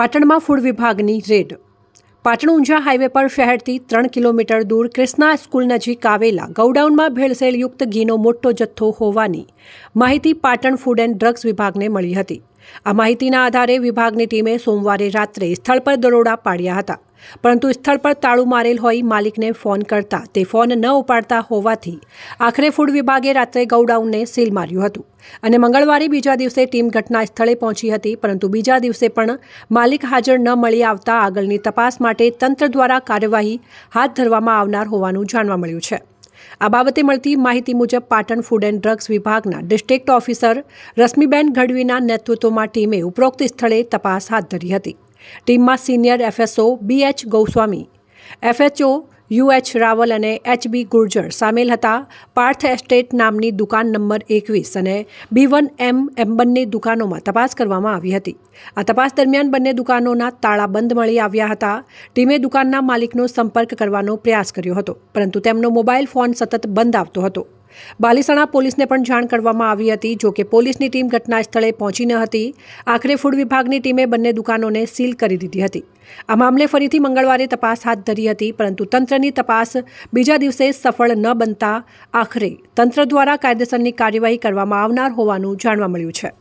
પાટણમાં ફૂડ વિભાગની red. Patan Unjha highway પર શહેરથી ત્રણ કિલોમીટર દૂર ક્રિષ્ના સ્કૂલ નજીક આવેલા ગૌડાઉનમાં ભેળસેળયુક્ત ઘીનો મોટો જથ્થો હોવાની માહિતી પાટણ ફૂડ એન્ડ ડ્રગ્સ વિભાગને મળી હતી. આ માહિતીના આધારે વિભાગની ટીમે સોમવારે રાત્રે સ્થળ પર દરોડા પાડ્યા હતા. પરંતુ સ્થળ પર તાળું મારેલ હોઈ માલિકને ફોન કરતા તે ફોન ન ઉપાડતા હોવાથી આખરે ફૂડ વિભાગે રાત્રે ગૌડાઉનને સીલ માર્યું હતું. અને મંગળવારે બીજા દિવસે ટીમ ઘટના સ્થળે પહોંચી હતી, પરંતુ બીજા દિવસે પણ માલિક હાજર ન મળી આવતા આગળની તપાસ માટે તંત્ર દ્વારા કાર્યવાહી હાથ ધરવામાં આવનાર હોવાનું જાણવા મળ્યું છે. આ બાબતે મળતી માહિતી મુજબ પાટણ ફૂડ એન્ડ ડ્રગ્સ વિભાગના ડિસ્ટ્રિક્ટ ઓફિસર રશ્મિબેન ગઢવીના નેતૃત્વમાં ટીમે ઉપરોક્ત સ્થળે તપાસ હાથ ધરી હતી. ટીમમાં senior FSO B H Goswami, FHO U H Raval અને એચ બી ગુર્જર સામેલ હતા. પાર્થ એસ્ટેટ નામની દુકાન નંબર એકવીસ અને બી વન એમ એમ બંને દુકાનોમાં તપાસ કરવામાં આવી હતી. આ તપાસ દરમિયાન બંને દુકાનોના તાળા બંધ મળી આવ્યા હતા. ટીમે દુકાનના માલિકનો સંપર્ક કરવાનો પ્રયાસ કર્યો હતો, પરંતુ તેમનો મોબાઈલ ફોન સતત બંધ આવતો હતો. બાલીસણા પોલીસને પણ જાણ કરવામાં આવી હતી, જો કે પોલીસની ટીમ ઘટના સ્થળે પહોંચી ન હતી. આખરે ફૂડ વિભાગની ટીમે બંને દુકાનોને સીલ કરી દીધી હતી. આ મામલે ફરીથી મંગળવારે તપાસ હાથ ધરી હતી, પરંતુ તંત્રની તપાસ બીજા દિવસે સફળ ન બનતા આખરે તંત્ર દ્વારા કાયદેસરની કાર્યવાહી કરવામાં આવનાર હોવાનું જાણવા મળ્યું છે.